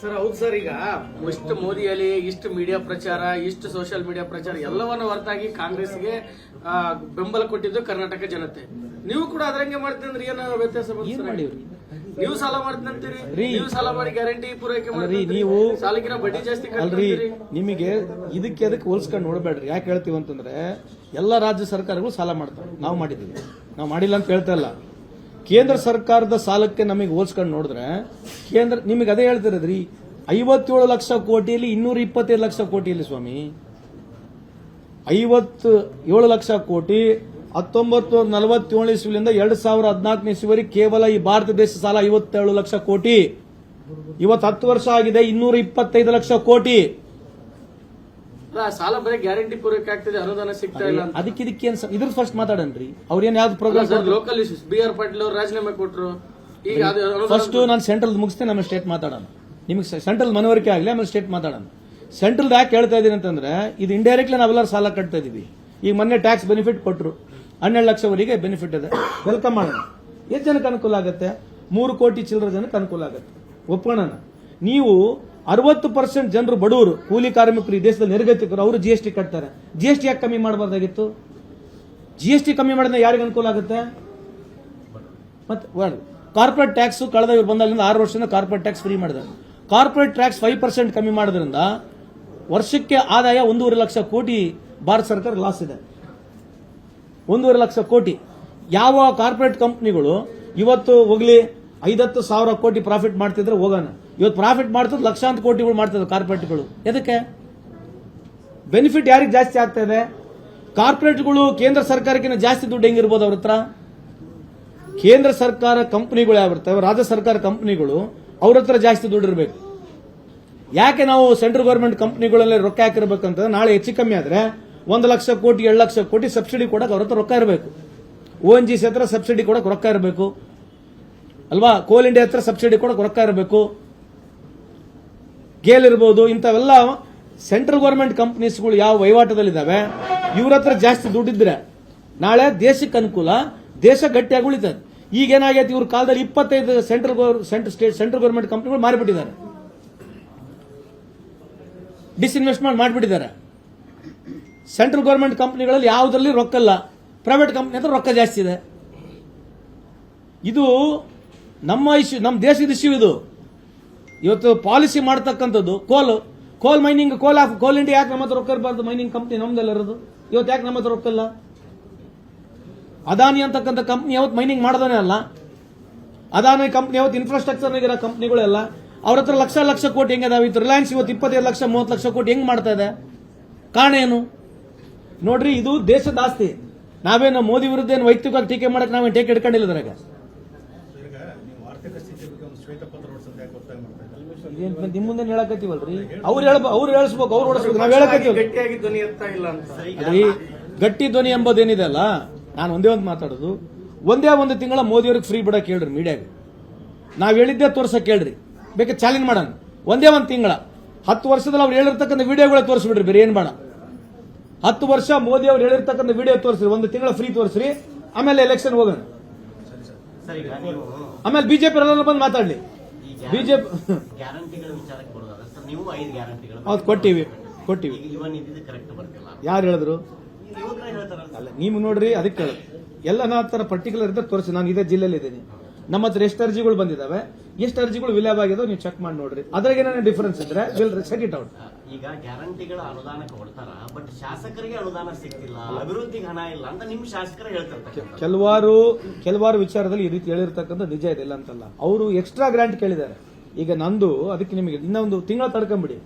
Sir ಹೌದು sir ಈಗ ಇಷ್ಟು ಮೋದಿಯಲ್ಲಿ ಇಷ್ಟು ಮೀಡಿಯಾ ಪ್ರಚಾರ ಇಷ್ಟು ಸೋಷಿಯಲ್ ಮೀಡಿಯಾ ಪ್ರಚಾರ ಎಲ್ಲವನ್ನ ಹೊರತಾಗಿ ಕಾಂಗ್ರೆಸ್ಗೆ ಬೆಂಬಲ ಕೊಟ್ಟಿದ್ದು ಕರ್ನಾಟಕ ಜನತೆ. ನೀವು ಕೂಡ ಅದರಂಗೆ ಮಾಡ್ತೀನಿ ಅಂದ್ರೆ ಏನಾರ ವ್ಯತ್ಯಾಸ ಏನ್ ನೀವು ಸಾಲ ಮಾಡ್ತೀರಿ. ನೀವು ಸಾಲ ಮಾಡಿ ಗ್ಯಾರಂಟಿ ಪೂರೈಕೆ ಮಾಡ್ರಿ ನೀವು ಸಾಲಕ್ಕಿನ ಬಡ್ಡಿ ಜಾಸ್ತಿ ಅಲ್ರಿ ನಿಮಗೆ ಇದಕ್ಕೆ ಅದಕ್ಕೆ ಹೋಲ್ಸ್ಕೊಂಡು ನೋಡಬೇಡ್ರಿ. ಯಾಕೆ ಹೇಳ್ತೀವಿ ಅಂತಂದ್ರೆ ಎಲ್ಲ ರಾಜ್ಯ ಸರ್ಕಾರಗಳು ಸಾಲ ಮಾಡ್ತಾರೆ ನಾವು ಮಾಡಿದ್ದೀವಿ. ನಾವು ಮಾಡಿಲ್ಲ ಅಂತ ಹೇಳ್ತಾ ಇಲ್ಲ. ಕೇಂದ್ರ ಸರ್ಕಾರದ ಸಾಲಕ್ಕೆ ನಮಗೆ ಹೋಲ್ಸ್ಕೊಂಡು ನೋಡಿದ್ರೆ, ಕೇಂದ್ರ ನಿಮಗೆ ಅದೇ ಹೇಳ್ತಿರೋದ್ರಿ, ಐವತ್ತೇಳು ಲಕ್ಷ ಕೋಟಿಯಲ್ಲಿ ಇನ್ನೂರ ಇಪ್ಪತ್ತೈದು ಲಕ್ಷ ಕೋಟಿಯಲ್ಲಿ ಸ್ವಾಮಿ. ಐವತ್ತು ಏಳು ಲಕ್ಷ ಕೋಟಿ, ಹತ್ತೊಂಬತ್ತು ನಲವತ್ತೇಳು ಇಸ್ವಿಲಿಂದ ಎರಡು ಸಾವಿರ ಹದಿನಾಲ್ಕನೇ ಇಸ್ವಿವರೆಗೆ ಕೇವಲ ಈ ಭಾರತ ದೇಶ ಸಾಲ ಐವತ್ತೇಳು ಲಕ್ಷ ಕೋಟಿ. ಇವತ್ತು ಹತ್ತು ವರ್ಷ ಆಗಿದೆ, ಇನ್ನೂರ ಇಪ್ಪತ್ತೈದು ಲಕ್ಷ ಕೋಟಿ. ಸಾಲ ಬರೀ ಗ್ಯಾರಂಟಿ ಪೂರೈಕೆ ಆಗ್ತದೆ ಅನುದಾನ ಸಿಗ್ತಾ ಇಲ್ಲ ಅಂತ. ಅದಕ್ಕೆ ಇದಕ್ಕೆ ಏನ್ ಇದ್ರ ಫಸ್ಟ್ ಮಾತಾಡನ್ರಿ. ಅವ್ರೇನ್ ಯಾವ್ದು program sir local issues B R Patil ಅವರು ರಾಜೀನಾಮೆ ಕೊಟ್ರು. ಈಗ ಅದು ಅನುದಾನ ಫಸ್ಟ್ ನಾನು ಸೆಂಟ್ರಲ್ ಮುಗಿಸ್ತೇನೆ ಆಮೇಲೆ ಸ್ಟೇಟ್ ಮಾತಾಡೋಣ. ನಿಮಗೆ ಸೆಂಟ್ರಲ್ ಮನವರಿಕೆ ಆಗಲಿ ಆಮೇಲೆ ಸ್ಟೇಟ್ ಮಾತಾಡೋಣ. ಸೆಂಟ್ರಲ್ ಯಾಕೆ ಹೇಳ್ತಾ ಇದೀನಿ ಅಂತಂದ್ರೆ ಇದು ಇಂಡೈರೆಕ್ಟ್ಲಿ ನಾವೆಲ್ಲರೂ ಸಾಲ ಕಟ್ತಾ ಇದೀವಿ. ಈಗ ಮೊನ್ನೆ ಟ್ಯಾಕ್ಸ್ ಬೆನಿಫಿಟ್ ಕೊಟ್ಟರು ಹನ್ನೆರಡು ಲಕ್ಷವರೆಗೆ ಬೆನಿಫಿಟ್ ಇದೆ. ವೆಲ್ಕಮ್ ಮಾಡೋಣ. ಎಷ್ಟು ಜನಕ್ಕೆ ಅನುಕೂಲ ಆಗುತ್ತೆ? ಮೂರು ಕೋಟಿ ಚಿಲ್ಲರ ಜನಕ್ಕೆ ಅನುಕೂಲ ಆಗುತ್ತೆ. ಒಪ್ಕೊಳ್ಳೋಣ ನೀವು ಅರವತ್ತು ಪರ್ಸೆಂಟ್ ಜನರು ಬಡವರು, ಕೂಲಿ ಕಾರ್ಮಿಕರು ಈ ದೇಶದಲ್ಲಿ ನಿರ್ಗತಿಕರು, ಅವರು ಜಿ ಎಸ್ ಟಿ ಕಟ್ತಾರೆ. ಜಿ ಎಸ್ ಟಿ ಯಾಕೆ ಕಮ್ಮಿ ಮಾಡಬಾರ್ದಾಗಿತ್ತು? ಜಿ ಎಸ್ ಟಿ ಕಮ್ಮಿ ಮಾಡಿದ್ರೆ ಯಾರಿಗೆ ಅನುಕೂಲ ಆಗುತ್ತೆ? ಮತ್ತೆ ಕಾರ್ಪೊರೇಟ್ ಟ್ಯಾಕ್ಸ್ ಕಳೆದ ಇವ್ರು ಬಂದಾಗಿಂದ ಆರು ವರ್ಷದಿಂದ ಕಾರ್ಪೊರೇಟ್ ಟ್ಯಾಕ್ಸ್ ಫ್ರೀ ಮಾಡಿದ್ದಾರೆ ಕಾರ್ಪೊರೇಟ್ ಟ್ಯಾಕ್ಸ್ ಫೈವ್ ಪರ್ಸೆಂಟ್ ಕಮ್ಮಿ ಮಾಡೋದ್ರಿಂದ ವರ್ಷಕ್ಕೆ ಆದಾಯ ಒಂದೂವರೆ ಲಕ್ಷ ಕೋಟಿ ಭಾರತ ಸರ್ಕಾರ ಲಾಸ್ ಇದೆ. ಒಂದೂವರೆ ಲಕ್ಷ ಕೋಟಿ. ಯಾವ ಕಾರ್ಪೊರೇಟ್ ಕಂಪ್ನಿಗಳು ಇವತ್ತು ಹೋಗ್ಲಿ ಐದತ್ತು ಸಾವಿರ ಕೋಟಿ ಪ್ರಾಫಿಟ್ ಮಾಡ್ತಿದ್ರೆ ಹೋಗೋಣ. ಇವತ್ತು ಪ್ರಾಫಿಟ್ ಮಾಡ್ತದೆ ಲಕ್ಷಾಂತರ ಕೋಟಿಗಳು ಮಾಡ್ತದೆ ಕಾರ್ಪೊರೇಟ್ಗಳು. ಎದಕ್ಕೆ? ಬೆನಿಫಿಟ್ ಯಾರಿಗೆ ಜಾಸ್ತಿ ಆಗ್ತಾ ಇದೆ? ಕಾರ್ಪೊರೇಟ್ಗಳು ಕೇಂದ್ರ ಸರ್ಕಾರಕ್ಕಿಂತ ಜಾಸ್ತಿ ದುಡ್ಡು ಹೆಂಗಿರ್ಬೋದು ಅವ್ರ ಹತ್ರ? ಕೇಂದ್ರ ಸರ್ಕಾರ ಕಂಪನಿಗಳು ಯಾವಿರ್ತವೆ ರಾಜ್ಯ ಸರ್ಕಾರ ಕಂಪನಿಗಳು ಅವ್ರ ಹತ್ರ ಜಾಸ್ತಿ ದುಡ್ಡು ಇರಬೇಕು. ಯಾಕೆ ನಾವು ಸೆಂಟ್ರಲ್ ಗೌರ್ಮೆಂಟ್ ಕಂಪನಿಗಳಲ್ಲಿ ರೊಕ್ಕ ಹಾಕಿರ್ಬೇಕಂತ ನಾಳೆ ಹೆಚ್ಚು ಕಮ್ಮಿ ಆದರೆ ಒಂದು ಲಕ್ಷ ಕೋಟಿ, ಎರಡು ಲಕ್ಷ ಕೋಟಿ ಸಬ್ಸಿಡಿ ಕೊಡಕ್ಕೆ ಅವ್ರ ಹತ್ರ ರೊಕ್ಕ ಇರಬೇಕು. ಓ ಎನ್ ಜಿ ಸಿ ಹತ್ರ ಸಬ್ಸಿಡಿ ಕೊಡಕ್ಕೆ ರೊಕ್ಕ ಇರಬೇಕು. ಅಲ್ವಾ? ಕೋಲ್ ಇಂಡಿಯಾ ಹತ್ರ ಸಬ್ಸಿಡಿ ಕೊಡಕ್ಕೆ ರೊಕ್ಕ ಇರಬೇಕು. ಗೇಲ್ ಇರ್ಬೋದು ಇಂಥವೆಲ್ಲ ಸೆಂಟ್ರಲ್ ಗೌರ್ಮೆಂಟ್ ಕಂಪ್ನೀಸ್ಗಳು ಯಾವ ವಹಿವಾಟದಲ್ಲಿದ್ದಾವೆ, ಇವ್ರ ಹತ್ರ ಜಾಸ್ತಿ ದುಡ್ಡಿದ್ರೆ ನಾಳೆ ದೇಶಕ್ಕೆ ಅನುಕೂಲ, ದೇಶ ಗಟ್ಟಿಯಾಗಿ ಉಳಿತದೆ. ಈಗ ಏನಾಗೈತೆ ಇವ್ರ ಕಾಲದಲ್ಲಿ ಇಪ್ಪತ್ತೈದು central central state, central government ಕಂಪ್ನಿಗಳು ಮಾರಿಬಿಟ್ಟಿದ್ದಾರೆ. ಡಿಸ್ಇನ್ವೆಸ್ಟ್ಮೆಂಟ್ ಮಾಡಿಬಿಟ್ಟಿದ್ದಾರೆ. ಸೆಂಟ್ರಲ್ ಗೌರ್ಮೆಂಟ್ ಕಂಪ್ನಿಗಳಲ್ಲಿ ಯಾವುದರಲ್ಲಿ ರೊಕ್ಕ ಇಲ್ಲ ಪ್ರೈವೇಟ್ ಕಂಪ್ನಿ ಹತ್ರ ರೊಕ್ಕ ಜಾಸ್ತಿ ಇದೆ. ಇದು ನಮ್ಮ ಇಶ್ಯೂ, ನಮ್ಮ ದೇಶದ ಇಶ್ಯೂ ಇದು. ಇವತ್ತು ಪಾಲಿಸಿ ಮಾಡ್ತಕ್ಕಂಥದ್ದು ಕೋಲ್ ಕೋಲ್ ಮೈನಿಂಗ್ ಕೋಲ್ ಆಫ್ ಕೋಲ್ ಇಂಡಿಯಾ ಯಾಕೆ ನಮ್ಮ ಹತ್ರ ರೊಕ್ಕ ಇರಬಾರ್ದು? ಮೈನಿಂಗ್ ಕಂಪ್ನಿ ನಮ್ದೆಲ್ಲ ಇರೋದು. ಇವತ್ತು ಯಾಕೆ ನಮ್ಮ ಹತ್ರ ರೊಕ್ಕ ಇಲ್ಲ? ಅದಾನಿ ಅಂತಕ್ಕಂಥ ಕಂಪ್ನಿ ಯಾವತ್ತು ಮೈನಿಂಗ್ ಮಾಡೋದನೇ ಅಲ್ಲ. ಅದಾನಿ ಕಂಪ್ನಿ ಯಾವತ್ತು ಇನ್ಫ್ರಾಸ್ಟ್ರಕ್ಚರ್ ಇರೋ ಕಂಪ್ನಿಗಳೆಲ್ಲ ಅವ್ರ ಹತ್ರ ಲಕ್ಷ ಲಕ್ಷ ಕೋಟಿ ಹೆಂಗೆ ಅದಾವ? ಇತ್ತು ರಿಲಯನ್ಸ್ ಇವತ್ತು ಇಪ್ಪತ್ತೈದು ಲಕ್ಷ, ಮೂವತ್ತು ಲಕ್ಷ ಕೋಟಿ ಹೆಂಗ್ ಮಾಡ್ತಾ ಇದೆ? ಕಾರಣ ಏನು? ನೋಡ್ರಿ, ಇದು ದೇಶದ ಆಸ್ತಿ. ನಾವೇನು ಮೋದಿ ವಿರುದ್ಧ ಏನು ವೈಯಕ್ತಿಕವಾಗಿ ಟೀಕೆ ಮಾಡಕ್ಕೆ ನಾವೇನು ಟೇಕ್ ಇಡ್ಕೊಂಡಿಲ್ಲ ಇದ್ರಾಗ ಈಗ ನೀವು ಆರ್ಥಿಕ ಸ್ಥಿತಿ ಬಗ್ಗೆ ಒಂದು ಶ್ವೇತಪತ್ರ ಹೊರಡಿಸೋದು ಯಾಕೆ ಒತ್ತಾಯ ಮಾಡ್ತಾ ಇದ್ದಾರೆ ಇದೇನ್ ನಿಮ್ ಮುಂದೆ ಹೇಳಕತ್ತೀವಲ್ರಿ ಅವ್ರು ಹೇಳ ಅವ್ರು ಹೇಳಿಸ್ಬೇಕು ಅವ್ರು ಓಡಿಸ್ಬೇಕು ನಾವ್ ಹೇಳಕತ್ತೀವಿ ಗಟ್ಟಿಯಾಗಿ ಧ್ವನಿ ಎತ್ತಾ ಇಲ್ಲ ಅಂತ ಗಟ್ಟಿ ಧ್ವನಿ ಎಂಬುದೇನಿದೆ ಅಲ್ಲ ನಾನು ಒಂದೇ ಒಂದು ಮಾತಾಡೋದು ಒಂದೇ ಒಂದು ತಿಂಗಳ ಮೋದಿಯವ್ರಿಗೆ ಫ್ರೀ ಬಿಡಕ್ಕೆ ಹೇಳ್ರಿ ಮೀಡಿಯಾಗೆ ನಾವ್ ಹೇಳಿದ್ದೆ ತೋರ್ಸಕ್ ಹೇಳ್ರಿ ಬೇಕಾದ್ರೆ ಚಾಲೆಂಜ್ ಮಾಡೋಣ ಒಂದೇ ಒಂದು ತಿಂಗಳ ಹತ್ತು ವರ್ಷದಲ್ಲಿ ಅವ್ರು ಹೇಳಿರ್ತಕ್ಕಂಥ ವಿಡಿಯೋಗಳ ತೋರಿಸ್ಬಿಡ್ರಿ ಬೇರೆ ಏನ್ ಬೇಡ ಹತ್ತು ವರ್ಷ ಮೋದಿ ಅವ್ರು ಹೇಳಿರ್ತಕ್ಕಂಥ ವಿಡಿಯೋ ತೋರಿಸ್ರಿ ಒಂದು ತಿಂಗಳ ಫ್ರೀ ತೋರಿಸ್ರಿ ಆಮೇಲೆ ಎಲೆಕ್ಷನ್ ಹೋಗೋಣ ಆಮೇಲೆ ಬಿಜೆಪಿ ಬಂದು ಮಾತಾಡ್ಲಿ ಬಿಜೆಪಿ ಹೌದು ಕೊಟ್ಟಿವಿ ಕೊಟ್ಟಿವಿ. ಯಾರು ಹೇಳಿದ್ರು? ಅಲ್ಲ ನೀವು ನೋಡ್ರಿ ಅದಕ್ಕೆ. ಎಲ್ಲ ನಾ ತರ ಪರ್ಟಿಕ್ಯುಲರ್ ಇದ್ದರೆ ತೋರಿಸಿ ನಾನು ಇದೇ ಜಿಲ್ಲೆಯಲ್ಲಿ ಇದ್ದೀನಿ. ನಮ್ಮ ಹತ್ರ ಎಷ್ಟು ಅರ್ಜಿಗಳು ಬಂದಿದಾವೆ ಎಷ್ಟು ಅರ್ಜಿಗಳು ವಿಲೇವ್ ಆಗಿದಾವೆ ನೀವು ಚೆಕ್ ಮಾಡಿ ನೋಡ್ರಿ. ಅದ್ರಾಗ ಏನಾದ್ರು ಡಿಫರೆನ್ಸ್ ಇದ್ರೆ ವಿಲ್ ಸೆಟ್ ಇಟ್ ಔಟ್ ಈಗ ಗ್ಯಾರಂಟಿಗಳ ಅನುದಾನಕ್ಕೆ ಕೊಡ್ತಾರ ಬಟ್ ಶಾಸಕರಿಗೆ ಅನುದಾನ ಸಿಗ್ತಿಲ್ಲ ಅಭಿವೃದ್ಧಿಗೆ ಹಣ ಇಲ್ಲ ಅಂತ ನಿಮ್ ಶಾಸಕರು ಹೇಳ್ತಾರೆ ಕೆಲವಾರು ಕೆಲವಾರು ವಿಚಾರದಲ್ಲಿ ಈ ರೀತಿ ಹೇಳಿರ್ತಕ್ಕಂಥ ನಿಜ ಇದೆ ಇಲ್ಲ ಅಂತಲ್ಲ. ಅವರು ಎಕ್ಸ್ಟ್ರಾ ಗ್ರಾಂಟ್ ಕೇಳಿದ್ದಾರೆ. ಈಗ ನಂದು ಅದಕ್ಕೆ ನಿಮಗೆ ಇನ್ನೊಂದು ತಿಂಗಳ ತಡ್ಕೊಂಬಿಡಿ.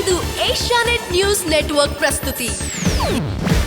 ಇದು ಏಷ್ಯಾನೆಟ್ ನ್ಯೂಸ್ ನೆಟ್ವರ್ಕ್ ಪ್ರಸ್ತುತಿ.